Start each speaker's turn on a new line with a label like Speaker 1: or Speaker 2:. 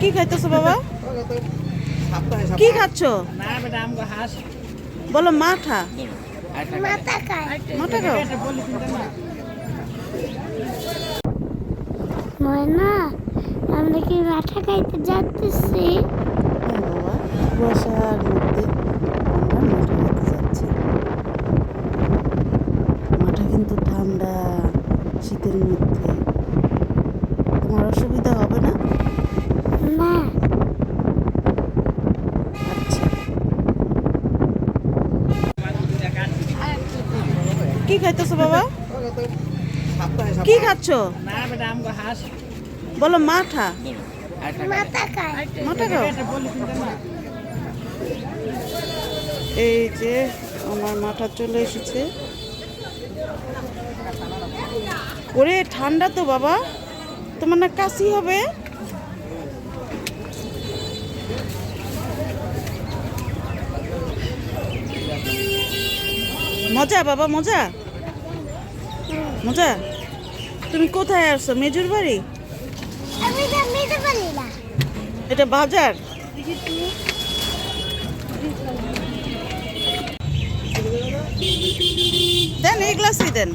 Speaker 1: কি খাইতেছো বাবা? কি খাচ্ছ? বলো
Speaker 2: মাথা খায়
Speaker 1: খাও।
Speaker 2: ময়না আমরা কি মাথা খাইতে যাচ্ছি?
Speaker 1: কুয়াশার মধ্যে আমরা মাঠা খেতে যাচ্ছি। মাঠা কিন্তু ঠান্ডা শীতের মধ্যে। তোমার অসুবিধা হবে না
Speaker 2: না
Speaker 1: আচ্ছা কি খাইতেছো বাবা? কি খাচ্ছ? বলো
Speaker 2: মাথা
Speaker 3: না
Speaker 1: এই যে আমার মাথা চলে এসেছে। ওরে, ঠান্ডা তো বাবা। তোমার না কাশি হবে? মজা বাবা, মজা? মজা? তুমি কোথায় আসছো? মেজুর বাড়ি? এটা বাজার? দেন এই গ্লাসই দেন।